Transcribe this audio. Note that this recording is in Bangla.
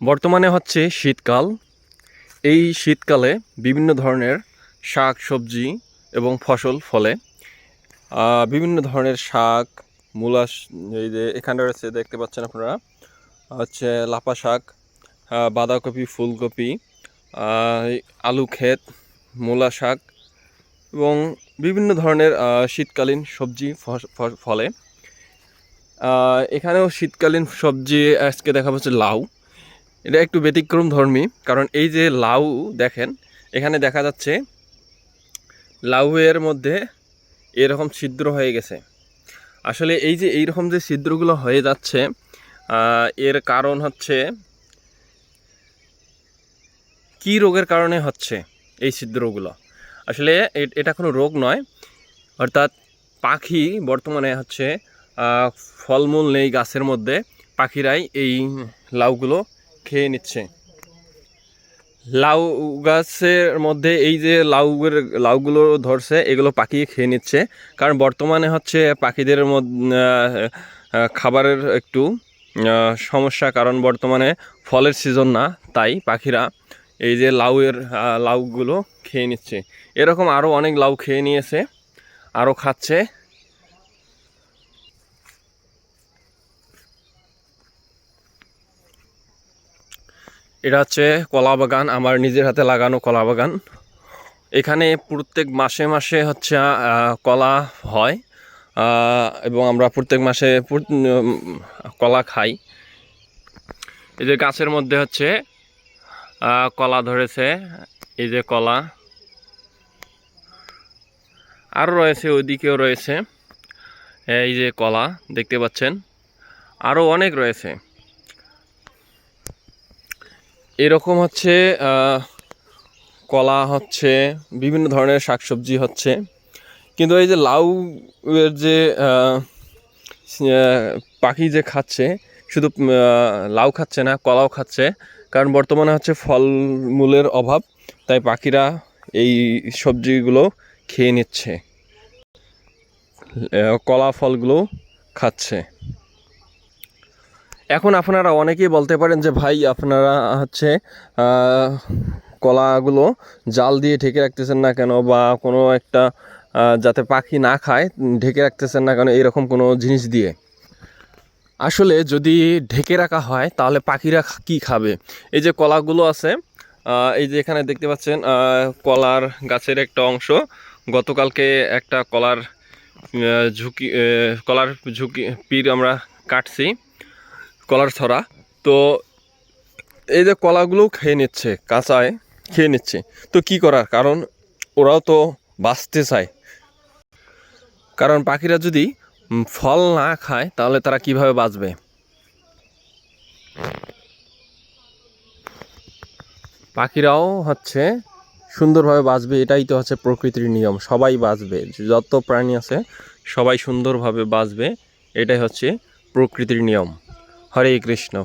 বর্তমানে হচ্ছে শীতকাল। এই শীতকালে বিভিন্ন ধরনের শাক, সবজি এবং ফসল ফলে। বিভিন্ন ধরনের শাক, মূলা, এই যে এখানে রয়েছে, দেখতে পাচ্ছেন আপনারা, হচ্ছে লাপা শাক বাঁধাকপি, ফুলকপি আলু ক্ষেত, মূলা শাক এবং বিভিন্ন ধরনের শীতকালীন সবজি ফলে। এখানেও শীতকালীন সবজি আজকে দেখা যাচ্ছে লাউ। এটা একটু ব্যতিক্রম ধর্মী, কারণ এই যে লাউ দেখেন, এখানে দেখা যাচ্ছে লাউয়ের মধ্যে এরকম ছিদ্র হয়ে গেছে। আসলে এই যে এইরকম যে ছিদ্রগুলো হয়ে যাচ্ছে এর কারণ হচ্ছে কি রোগের কারণে হচ্ছে এই ছিদ্রগুলো? আসলে এটা কোনো রোগ নয়, অর্থাৎ পাখি বর্তমানে হচ্ছে ফলমূল নেই গাছের মধ্যে, পাখিরাই এই লাউগুলো খেয়ে নিচ্ছে। লাউ গাছের মধ্যে এই যে লাউয়ের, লাউগুলো ধরছে, এগুলো পাখি খেয়ে নিচ্ছে। কারণ বর্তমানে হচ্ছে পাখিদের মধ্যে খাবারের একটু সমস্যা। কারণ বর্তমানে ফলের সিজন না, তাই পাখিরা এই যে লাউয়ের লাউগুলো খেয়ে নিচ্ছে। এরকম আরও অনেক লাউ খেয়ে নিয়েছে আরও খাচ্ছে। এটা হচ্ছে কলা বাগান, আমার নিজের হাতে লাগানো কলা বাগান। এখানে প্রত্যেক মাসে মাসে হচ্ছে কলা হয় এবং আমরা প্রত্যেক মাসে কলা খাই। এই যে গাছের মধ্যে হচ্ছে কলা ধরেছে, এই যে কলা। আরও রয়েছে, ওইদিকেও রয়েছে, এই যে কলা, দেখতে পাচ্ছেন। আরও অনেক রয়েছে। এরকম হচ্ছে কলা হচ্ছে, বিভিন্ন ধরনের শাকসবজি হচ্ছে। কিন্তু এই যে লাউ এর যে পাখি যে খাচ্ছে, শুধু লাউ খাচ্ছে না, কলাও খাচ্ছে, কারণ বর্তমানে হচ্ছে ফলমূলের অভাব, তাই পাখিরা এই সবজিগুলো খেয়ে নিচ্ছে কলা ফলগুলো খাচ্ছে। এখন আপনারা অনেকেই বলতে পারেন যে, ভাই, আপনারা হচ্ছে কলাগুলো জাল দিয়ে ঢেকে রাখতেছেন না কেন? বা কোনো একটা যাতে পাখি না খায়, ঢেকে রাখতেছেন না কেন? এরকম কোনো জিনিস দিয়ে। আসলে যদি ঢেকে রাখা হয়, তাহলে পাখিরা কি খাবে? এই যে কলাগুলো আছে এই যে এখানে দেখতে পাচ্ছেন কলার গাছের একটা অংশ। গতকালকে একটা কলার ঝুঁকি কলার ঝুঁকি, পির আমরা কাটছি। কলার ছড়া। তো এই যে কলাগুলোও খেয়ে নিচ্ছে, কাঁচায় খেয়ে নিচ্ছে। তো কি করার? কারণ ওরাও তো বাঁচতে চায়। কারণ পাখিরা যদি ফল না খায়, তাহলে তারা কীভাবে বাঁচবে? পাখিরাও হচ্ছে সুন্দরভাবে বাঁচবে, এটাই তো হচ্ছে প্রকৃতির নিয়ম। সবাই বাঁচবে, যত প্রাণী আছে, সবাই সুন্দরভাবে বাঁচবে, এটাই হচ্ছে প্রকৃতির নিয়ম। হরে কৃষ্ণ।